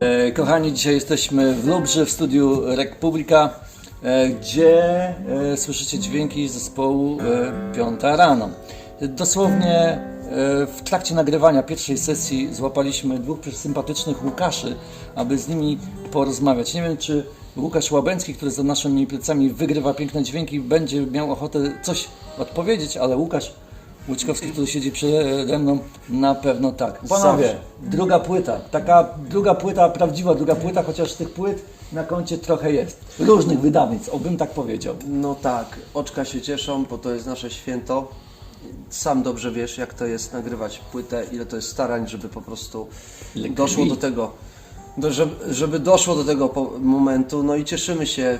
E, Kochani, dzisiaj jesteśmy w Lubrzy, w studiu Republika, e, gdzie e, słyszycie dźwięki zespołu Piąta Rano. Dosłownie w trakcie nagrywania pierwszej sesji złapaliśmy dwóch sympatycznych Łukaszy, aby z nimi porozmawiać. Nie wiem, czy Łukasz Łabęcki, który za naszymi plecami wygrywa piękne dźwięki, będzie miał ochotę coś odpowiedzieć, ale Łukasz Łuczkowski, który siedzi przede mną, na pewno tak. Panowie, druga płyta, taka druga płyta, prawdziwa druga płyta, chociaż tych płyt na koncie trochę jest. Różnych wydawnictw, obym tak powiedział. No tak, oczka się cieszą, bo to jest nasze święto. Sam dobrze wiesz, jak to jest nagrywać płytę, ile to jest starań, żeby po prostu doszło do tego, do, żeby, żeby doszło do tego momentu. No i cieszymy się,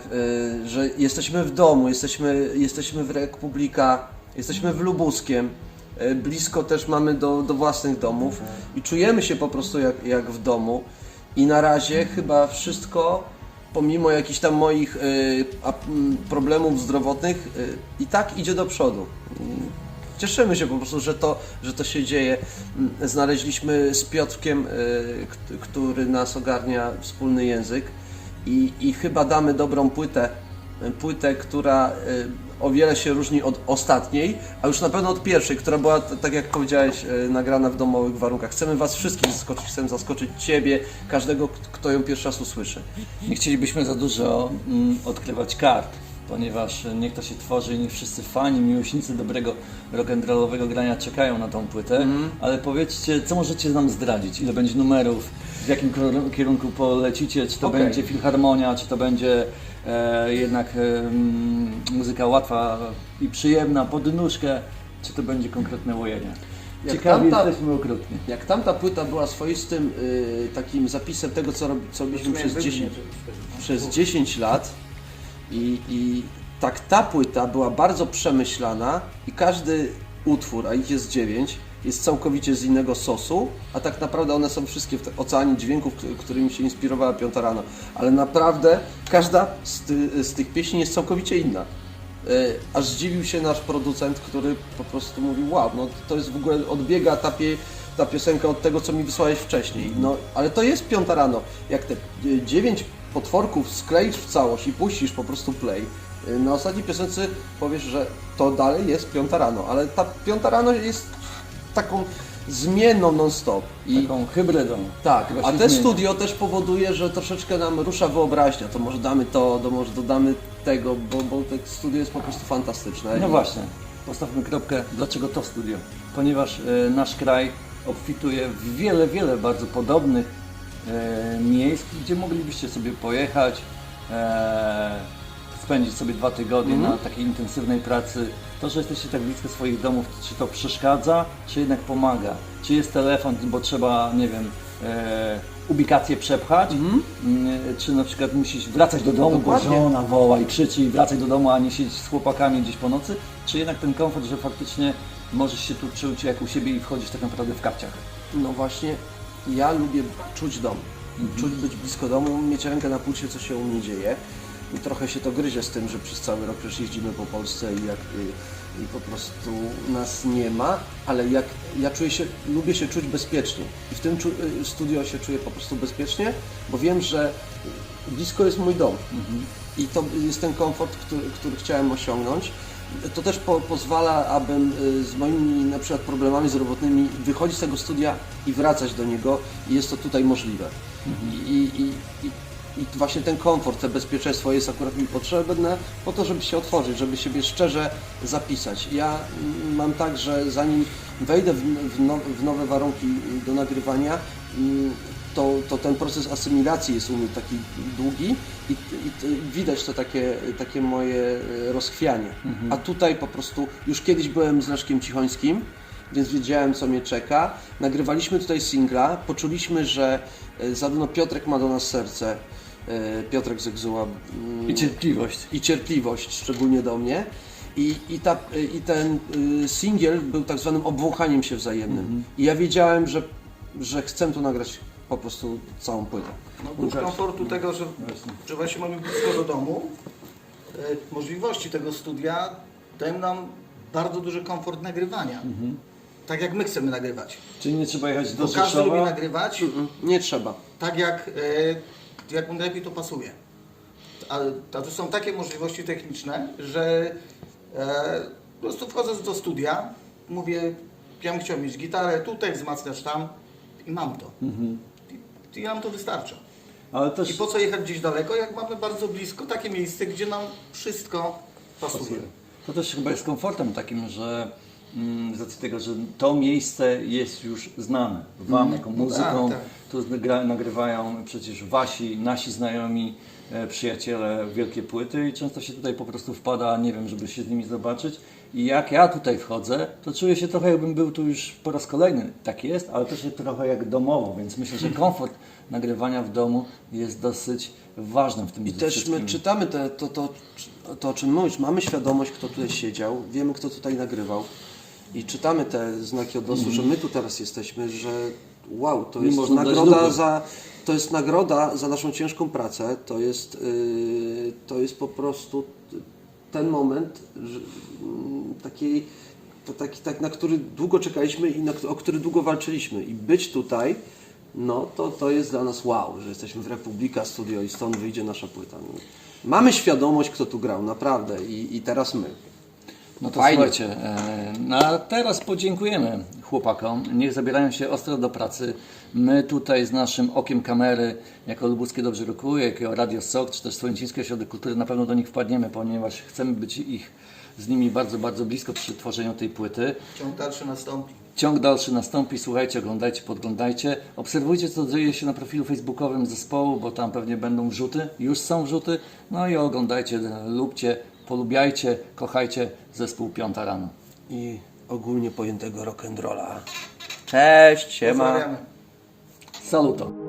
y, że jesteśmy w domu, jesteśmy, jesteśmy w Republika, jesteśmy w Lubuskiem. y, Blisko też mamy do, do własnych domów i czujemy się po prostu jak, jak w domu. I na razie chyba wszystko, pomimo jakichś tam moich m, problemów zdrowotnych, y, i tak idzie do przodu. Cieszymy się po prostu, że to, że to się dzieje. Znaleźliśmy z Piotrkiem, który nas ogarnia wspólny język i, i chyba damy dobrą płytę, płytę, która o wiele się różni od ostatniej, a już na pewno od pierwszej, która była, tak jak powiedziałeś, y, nagrana w domowych warunkach. Chcemy Was wszystkich zaskoczyć, chcemy zaskoczyć Ciebie, każdego, kto ją pierwszy raz usłyszy. Nie chcielibyśmy za dużo mm, odkrywać kart, ponieważ niech to się tworzy i niech wszyscy fani, miłośnicy dobrego rock'n'rollowego grania czekają na tą płytę, ale powiedzcie, co możecie nam zdradzić? Ile będzie numerów? W jakim kierunku polecicie? Czy to Okej. będzie filharmonia, czy to będzie e, jednak e, mm, muzyka łatwa i przyjemna, pod nóżkę, czy to będzie konkretne łojenie? Jak Ciekawi tamta- jesteśmy okrutnie. Jak tamta płyta była swoistym y, takim zapisem tego, co, rob, co robiliśmy przez 10, przez 10 lat i, i tak ta płyta była bardzo przemyślana i każdy utwór, a ich jest 9, jest całkowicie z innego sosu, a tak naprawdę one są wszystkie w oceanie dźwięków, którymi się inspirowała Piąta Rano. Ale naprawdę każda z, ty, z tych pieśni jest całkowicie inna. E, aż zdziwił się nasz producent, który po prostu mówił, wow, no to jest w ogóle, odbiega ta, pie, ta piosenka od tego, co mi wysłałeś wcześniej. No, ale to jest piąta rano. Jak te e, dziewięć potworków skleisz w całość i puścisz po prostu play, e, na ostatniej piosence powiesz, że to dalej jest piąta rano, ale ta piąta rano jest taką zmienną non-stop. I Taką hybrydą. tak, a te zmienia. studio też powoduje, że troszeczkę nam rusza wyobraźnia. To może damy to, to może dodamy tego, bo, bo to studio jest po prostu fantastyczne. No właśnie, postawmy kropkę. Dlaczego to studio? Ponieważ e, nasz kraj obfituje w wiele, wiele bardzo podobnych miejsc, gdzie moglibyście sobie pojechać, e, spędzić sobie dwa tygodnie na takiej intensywnej pracy. To, że jesteście tak blisko swoich domów, czy to przeszkadza, czy jednak pomaga? Czy jest telefon, bo trzeba, nie wiem, e, ubikację przepchać, Mm, czy na przykład musisz wracać do domu, bo Dokładnie. żona woła i krzyczy i wracaj do domu, a nie siedzieć z chłopakami gdzieś po nocy, czy jednak ten komfort, że faktycznie możesz się tu czuć jak u siebie i wchodzisz tak naprawdę w kapciach. No właśnie, ja lubię czuć dom. Czuć być blisko domu, mieć rękę na pulsie, co się u mnie dzieje. I trochę się to gryzie z tym, że przez cały rok przecież jeździmy po Polsce i, jak, y, i po prostu nas nie ma, ale jak ja czuję się, lubię się czuć bezpiecznie. I w tym czu, y, studio się czuję po prostu bezpiecznie, bo wiem, że blisko jest mój dom. I to jest ten komfort, który, który chciałem osiągnąć. To też po, pozwala, abym y, z moimi na przykład problemami zdrowotnymi wychodzić z tego studia i wracać do niego i jest to tutaj możliwe. I, i, i, I właśnie ten komfort, to bezpieczeństwo jest akurat mi potrzebne po to, żeby się otworzyć, żeby siebie szczerze zapisać. Ja mm, mam tak, że zanim wejdę w, w, now, w nowe warunki do nagrywania, mm, to, to ten proces asymilacji jest u mnie taki długi i, i widać to takie, takie moje e, rozchwianie. A tutaj po prostu już kiedyś byłem z Leszkiem Cichońskim, więc wiedziałem co mnie czeka. Nagrywaliśmy tutaj singla, poczuliśmy, że e, zarówno Piotrek ma do nas serce, e, Piotrek Zegzuła mm, I cierpliwość. i cierpliwość, szczególnie do mnie. I, i, ta, i ten singiel był tak zwanym obwąchaniem się wzajemnym. I ja wiedziałem, że, że chcę tu nagrać po prostu całą płytę. No, oprócz komfortu tego, że, że właśnie mamy blisko do domu, e, możliwości tego studia dają nam bardzo duży komfort nagrywania. tak jak my chcemy nagrywać. Czyli nie trzeba jechać do Bo każdy lubi Rzeszowa. nagrywać Mm, Nie trzeba. tak jak, e, jak mu najlepiej to pasuje. Ale to to są takie możliwości techniczne, że e, po prostu wchodząc do studia, mówię, ja bym chciał mieć gitarę, tutaj wzmacniasz tam i mam to. I, nam to wystarcza. Ale I też po co jechać gdzieś daleko, jak mamy bardzo blisko takie miejsce, gdzie nam wszystko pasuje. To też chyba jest komfortem takim, że mm, z racji tego, że to miejsce jest już znane Wam jako muzyką. tak, tak. Tu gra, nagrywają przecież Wasi, nasi znajomi, e, przyjaciele wielkie płyty i często się tutaj po prostu wpada, nie wiem, żeby się z nimi zobaczyć. I jak ja tutaj wchodzę, to czuję się trochę jakbym był tu już po raz kolejny. Tak jest, ale też trochę jak domowo, więc myślę, że komfort nagrywania w domu jest dosyć ważnym w tym I też wszystkim. my czytamy te, to, to, to, o czym mówisz. Mamy świadomość, kto tutaj siedział, wiemy, kto tutaj nagrywał. I czytamy te znaki odnosu, że my tu teraz jesteśmy, że wow, to jest można nagroda za to jest nagroda za naszą ciężką pracę. To jest, yy, to jest po prostu ten moment że, mm, takiej, taki, tak, na który długo czekaliśmy i na, o który długo walczyliśmy. I być tutaj, no to, to jest dla nas wow, że jesteśmy w Republika Studio i stąd wyjdzie nasza płyta. Mamy świadomość, kto tu grał, naprawdę. I, i teraz my. No to Fajnie. słuchajcie, e, no a teraz podziękujemy chłopakom. Niech zabierają się ostro do pracy. My tutaj z naszym okiem kamery, jako Lubuskie Dobrze Rokuje, jako Radio SOK, czy też Słońciński Ośrodek Kultury, na pewno do nich wpadniemy, ponieważ chcemy być ich z nimi bardzo, bardzo blisko przy tworzeniu tej płyty. Ciąg dalszy nastąpi. Ciąg dalszy nastąpi, słuchajcie, oglądajcie, podglądajcie. Obserwujcie, co dzieje się na profilu facebookowym zespołu, bo tam pewnie będą wrzuty, już są wrzuty. No i oglądajcie, lubcie, polubiajcie, kochajcie zespół Piąta Rano. I ogólnie pojętego rock'n'rolla. Cześć, siema. Pozdrawiamy. Saluto.